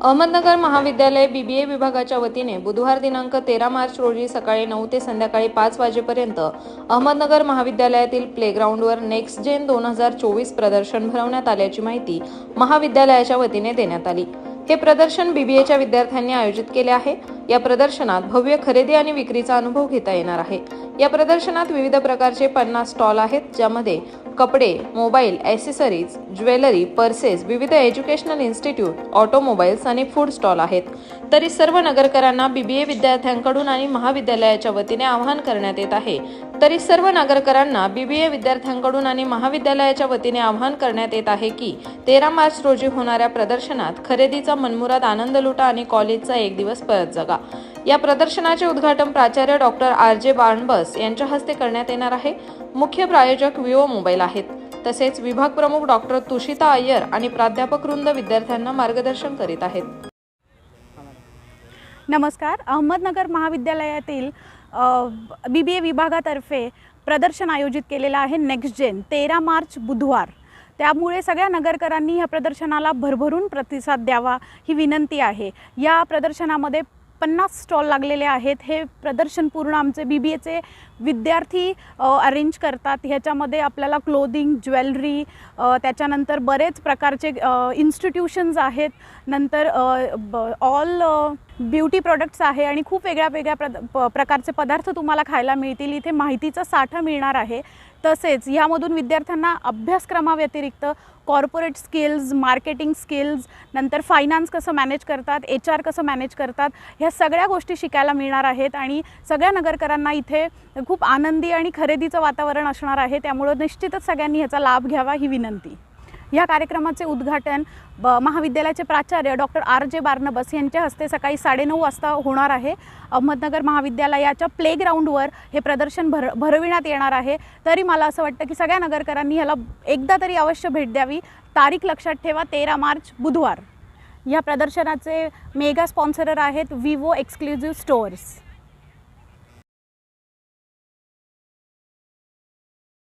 अहमदनगर महाविद्यालय बीबीए विभागाच्या वतीने बुधवार दिनांक तेरा मार्च रोजी सकाळी नऊ ते संध्याकाळी पाच वाजेपर्यंत अहमदनगर महाविद्यालयातील प्लेग्राऊंडवर नेक्स्ट जेन दोन हजार चोवीस प्रदर्शन भरवण्यात आल्याची माहिती महाविद्यालयाच्या वतीने देण्यात आली. हे प्रदर्शन बीबीएच्या विद्यार्थ्यांनी आयोजित केले आहे. या प्रदर्शनात भव्य खरेदी आणि विक्रीचा अनुभव घेता येणार आहे. या प्रदर्शनात विविध प्रकारचे पन्नास स्टॉल आहेत ज्यामध्ये कपडे मोबाईल ॲसेसरीज ज्वेलरी पर्सेस विविध एज्युकेशनल इन्स्टिट्यूट ऑटोमोबाईल्स आणि फूड स्टॉल आहेत. तरी सर्व नगरकरांना ए विद्यार्थ्यांकडून आणि महाविद्यालयाच्या वतीने आवाहन करण्यात येत आहे. तरी सर्व नागरकरांना ए विद्यार्थ्यांकडून आणि महाविद्यालयाच्या वतीने आवाहन करण्यात येत आहे की तेरा मार्च रोजी होणाऱ्या प्रदर्शनात खरेदीचा मनमुराद आनंद लुटा आणि कॉलेजचा एक दिवस परत जगा. या प्रदर्शनाचे उद्घाटन प्राचार्य डॉक्टर आर जे बाणबस यांच्या हस्ते करण्यात येणार आहे. मुख्य प्रायोजक विवो मोबाईल आहेत. तसेच विभाग प्रमुख डॉक्टर तुषिता अय्यर आणि प्राध्यापक वृंद विद्यार्थ्यांना मार्गदर्शन करीत आहेत. नमस्कार. अहमदनगर महाविद्यालयातील बी बी ए विभागातर्फे प्रदर्शन आयोजित केलेलं आहे नेक्स्ट जेन तेरा मार्च बुधवार. त्यामुळे सगळ्या नगरकरांनी ह्या प्रदर्शनाला भरभरून प्रतिसाद द्यावा ही विनंती आहे. या प्रदर्शनामध्ये पन्नास स्टॉल लागलेले आहेत. हे प्रदर्शन पूर्ण आमचे बी बी एचे विद्यार्थी अरेंज करतात. ह्याच्यामध्ये आपल्याला क्लोदिंग ज्वेलरी त्याच्यानंतर बरेच प्रकारचे इन्स्टिट्यूशन्स आहेत. नंतर ऑल ब्युटी प्रोडक्ट्स आहे आणि खूप वेगळ्या वेगळ्या प्र प प्रकारचे पदार्थ तुम्हाला खायला मिळतील. इथे माहितीचा साठा मिळणार आहे. तसेच ह्यामधून विद्यार्थ्यांना अभ्यासक्रमाव्यतिरिक्त कॉर्पोरेट स्किल्स मार्केटिंग स्किल्स नंतर फायनान्स कसं मॅनेज करतात एच आर कसं मॅनेज करतात ह्या सगळ्या गोष्टी शिकायला मिळणार आहेत. आणि सगळ्या नगरकरांना इथे खूप आनंदी आणि खरेदीचं वातावरण असणार आहे. त्यामुळं निश्चितच सगळ्यांनी ह्याचा लाभ घ्यावा ही विनंती. या कार्यक्रमाचे उद्घाटन ब महाविद्यालयाचे प्राचार्य डॉक्टर आर जे बार्नबस यांच्या हस्ते सकाळी साडेनऊ वाजता होणार आहे. अहमदनगर महाविद्यालयाच्या प्लेग्राऊंडवर हे प्रदर्शन भर भरविण्यात येणार आहे. तरी मला असं वाटतं की सगळ्या नगरकरांनी ह्याला एकदा तरी अवश्य भेट द्यावी. तारीख लक्षात ठेवा तेरा मार्च बुधवार. या प्रदर्शनाचे मेगा स्पॉन्सरर आहेत विवो एक्सक्लुझिव्ह स्टोअर्स.